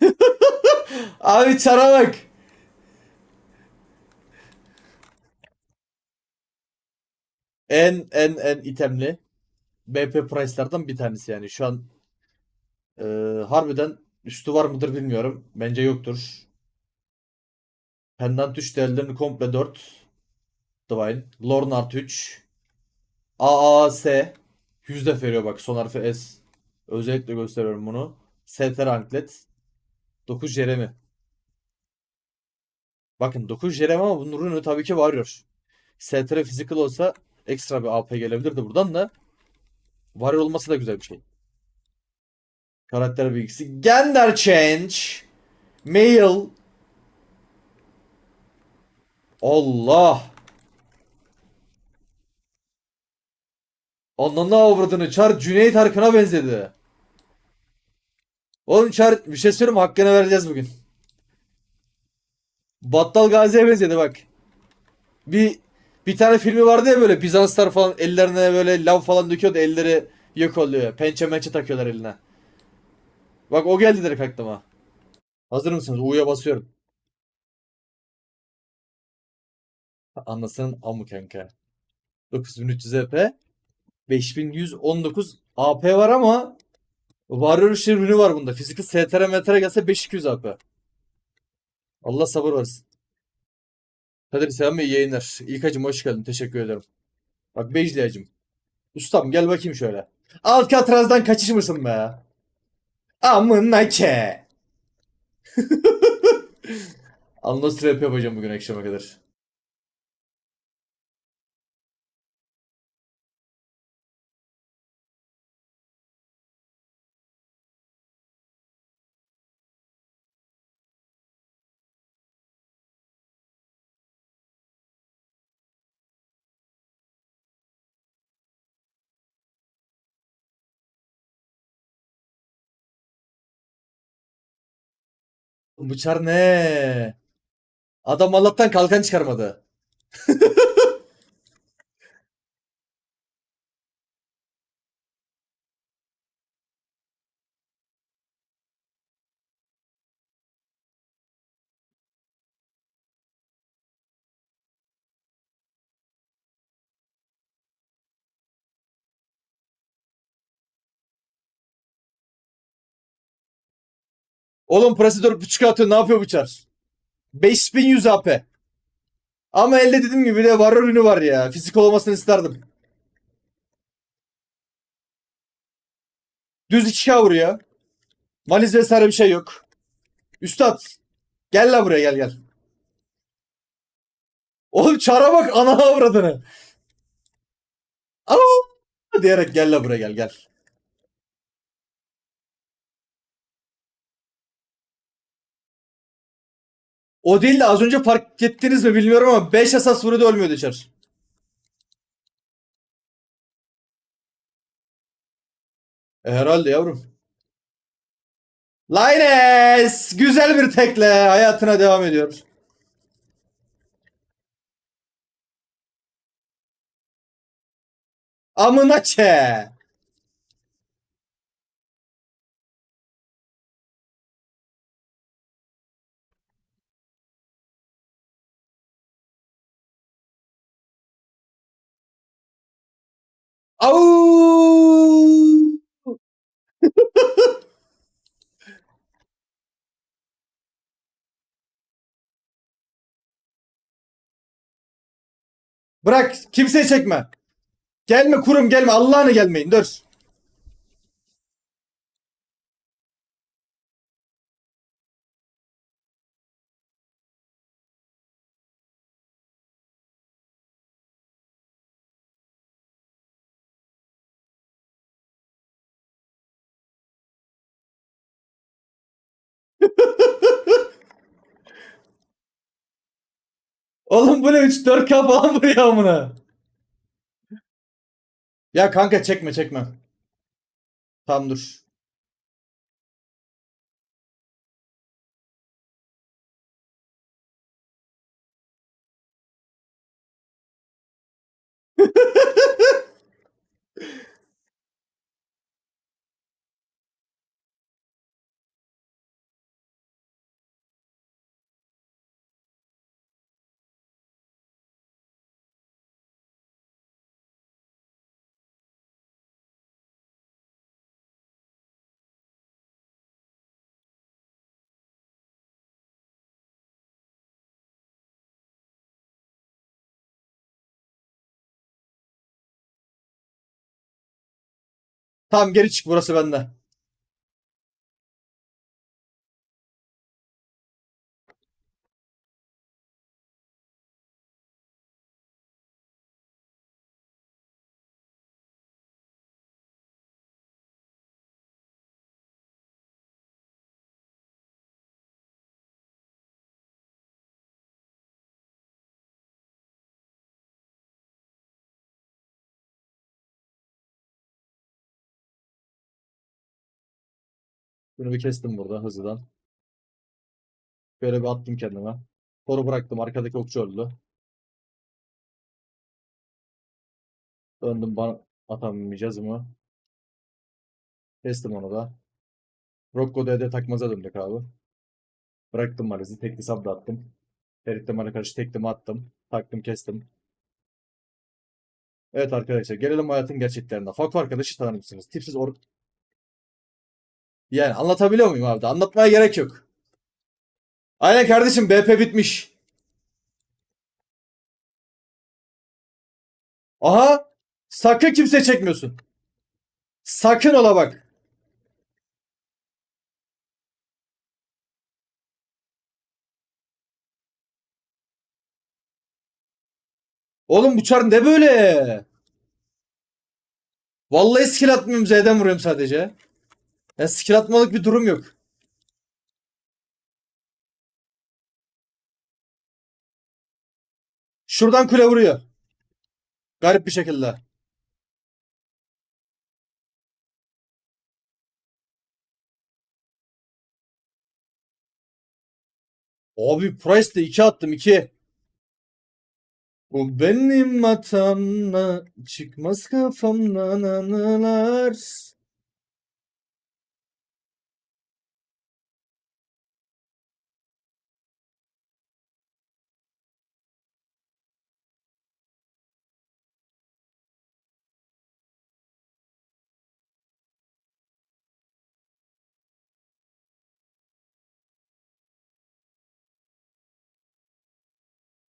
Abi çara bak. En en en itemli BP Price'lardan bir tanesi yani. Şu an e, harbiden üstü var mıdır bilmiyorum. Bence yoktur. Pendant 3 değerlerini komple 4. Divine. Lorn artı 3. AAS. Yüzde veriyor bak. Son harfi S. Özellikle gösteriyorum bunu. STR Anklet. 9 Jeremy. Bakın 9 Jeremy ama bunun ürünü tabii ki varıyor. STR Physical olsa ekstra bir AP gelebilirdi buradan da. Varıyor olması da güzel bir şey. Karakter bilgisi. Gender Change. Male. Allah. Ananı avradını Çar Cüneyt Arkın'a benzedi. Oğlum Çar bir şey söyleyeyim hakkını vereceğiz bugün. Battal Gazi'ye benzedi bak. Bir bir tane filmi vardı ya böyle Bizanslar falan ellerine böyle lav falan döküyordu elleri yok oluyor. Pençe mençe takıyorlar eline. Bak o geldi direkt aklıma. Hazır mısınız? U'ya basıyorum. Anlasın amı kanka. 9300 EP. 5119 AP var ama Warrior Shirvin'i var bunda. Fiziki STR metre gelse 5200 AP. Allah sabır versin. Kadir selam ve yayınlar. İlkacım hoş geldin. Teşekkür ederim. Bak Bejliyacım. Ustam gel bakayım şöyle. Alcatraz'dan kaçış mısın be? Amına ke. Anlas rap yapacağım bugün akşama kadar. Bıçar ne? Adam Allah'tan kalkan çıkarmadı. Oğlum Presi 4.5 atıyor ne yapıyor bıçar? 5100 AP. Ama elde dediğim gibi de var ürünü var ya. Fizik olmasını isterdim. Düz 2K vuruyor. Maliz vesaire bir şey yok. Üstad. Gel la buraya gel gel. Oğlum çara bak ana avradını. Aa! diyerek gel la buraya gel gel. O değil de az önce fark ettiniz mi bilmiyorum ama 5 asas vuruyordu ölmüyordu Çar. E, herhalde yavrum. Lines! Güzel bir tekle hayatına devam ediyor. Amına çe. Au! Bırak kimseye çekme. Gelme kurum gelme Allah'ını gelmeyin dur. Oğlum bu ne 3-4K falan vuruyor amına. Ya kanka çekme çekme. Tamam dur. Tamam geri çık burası bende. Bunu bir kestim burada hızlıdan. Böyle bir attım kendime. Toru bıraktım. Arkadaki okçu öldü. Döndüm bana atamayacağız mı? Kestim onu da. Rocco DD takmaza döndük abi. Bıraktım Mariz'i. Tekli sub attım. Ferit'le bana karşı teklimi attım. Taktım kestim. Evet arkadaşlar gelelim hayatın gerçeklerine. Fakko arkadaşı tanır mısınız? Tipsiz or... Yani anlatabiliyor muyum abi? Anlatmaya gerek yok. Aynen kardeşim BP bitmiş. Aha! Sakın kimse çekmiyorsun. Sakın ola bak. Oğlum bu çar ne böyle? Vallahi skill atmıyorum Z'den vuruyorum sadece. Ya skill atmalık bir durum yok. Şuradan kule vuruyor. Garip bir şekilde. Abi Price de 2 attım 2. Bu benim hatamla çıkmaz kafamdan anılar.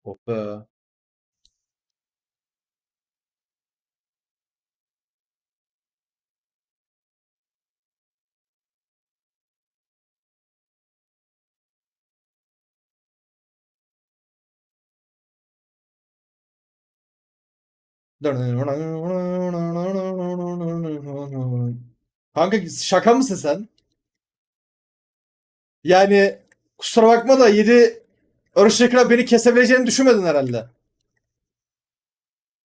Oh be. Kanka şaka mısın sen? Yani kusura bakma da 7 Örüşekler beni kesebileceğini düşünmedin herhalde.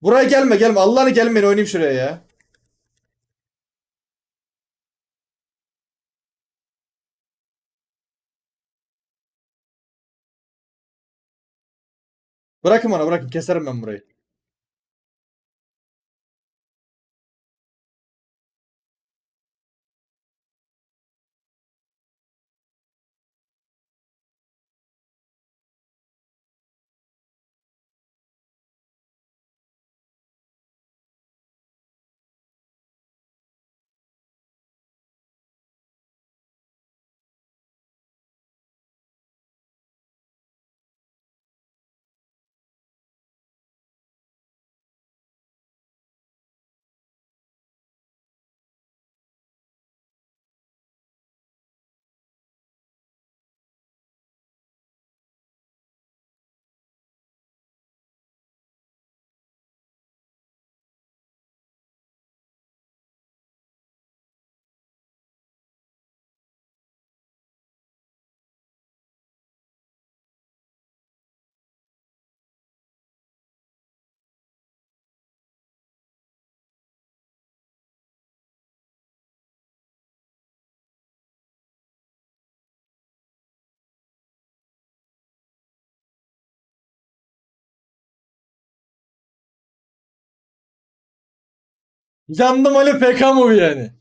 Buraya gelme gelme. Allah'ını gelmeyin oynayayım şuraya ya. Bırakın bana bırakın. Keserim ben burayı. Yandım Ali bu yani?